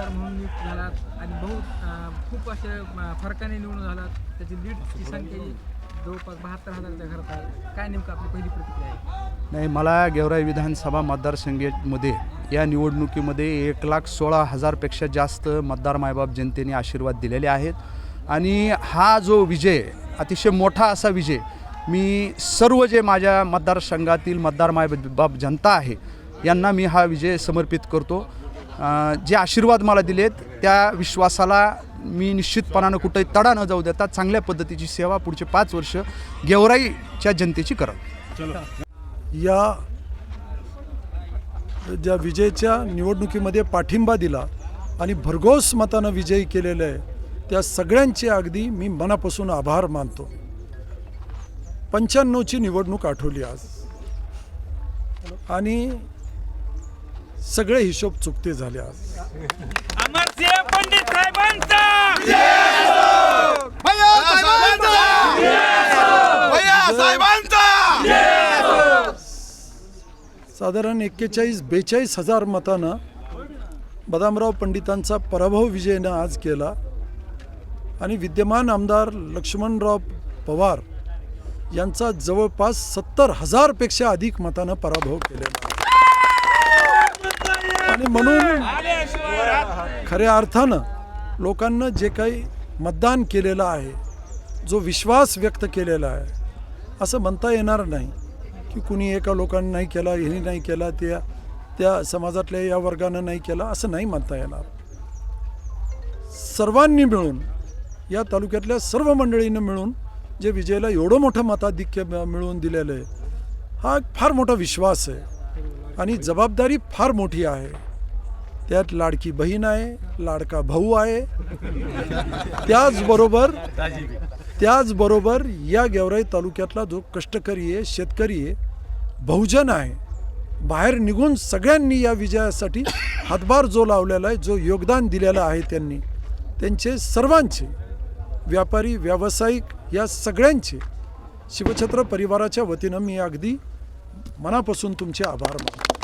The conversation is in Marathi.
आमदार म्हणून नियुक्त झालात आणि बहुत खूप असे फरकाने निवडून झालात. त्याची लीडची संख्या जवळपास बहात्तर हजारच्या घरात आहे. काय नेमकं आपली पहिली प्रतिक्रिया आहे? नाही मला गेवराई विधानसभा मतदारसंघामध्ये या निवडणुकीमध्ये एक लाख सोळा हजारपेक्षा जास्त मतदार मायबाप जनतेने आशीर्वाद दिलेले आहेत. आणि हा जो विजय अतिशय मोठा असा विजय मी सर्व जे माझ्या मतदारसंघातील मतदार मायबाप जनता आहे यांना मी हा विजय समर्पित करतो. जे आशीर्वाद मला दिलेत त्या विश्वासाला मी निश्चितपणानं कुठेही तडा न जाऊ देता चांगल्या पद्धतीची सेवा पुढचे पाच वर्ष गेवराईच्या जनतेची करा या ज्या विजयच्या निवडणुकीमध्ये पाठिंबा दिला आणि भरघोस मतानं विजयी केलेलं आहे त्या सगळ्यांचे अगदी मी मनापासून आभार मानतो. पंच्याण्णवची निवडणूक आठवली आज. आणि सगळे हिशोब चुकते झाले आज. अमरसिंह पंडित साहेबांचा! साधारण एक्केचाळीस बेचाळीस हजार मतानं बदामराव पंडितांचा पराभव विजयनं आज केला. आणि विद्यमान आमदार लक्ष्मणराव पवार यांचा जवळपास सत्तर हजारपेक्षा अधिक मतानं पराभव केलेला आहे. आणि म्हणून खऱ्या अर्थानं लोकांना जे काही मतदान केलेलं आहे जो विश्वास व्यक्त केलेला आहे असं म्हणता येणार नाही की कुणी एका लोकांनी नाही केला ह्यांनी नाही केला त्या त्या समाजातल्या या वर्गानं नाही केला असं नाही म्हणता येणार. सर्वांनी मिळून या तालुक्यातल्या सर्व मंडळीनं मिळून जे विजयला एवढं मोठं मताधिक्य मिळवून दिलेलं आहे हा एक फार मोठा विश्वास आहे आणि जबाबदारी फार मोठी आहे. त्यात लाडकी बहीण आहे लाडका भाऊ आहे. त्याचबरोबर त्याचबरोबर या गेवराई तालुक्यातला जो कष्टकरी आहे शेतकरी आहे बहुजन आहे. बाहेर निघून सगळ्यांनी या विजयासाठी हातभार जो लावलेला आहे जो योगदान दिलेलं आहे त्यांनी त्यांचे सर्वांचे व्यापारी व्यावसायिक या सगळ्यांचे शिवछत्र परिवाराच्या वतीनं मी अगदी मनापासून तुमचे आभार मानतो.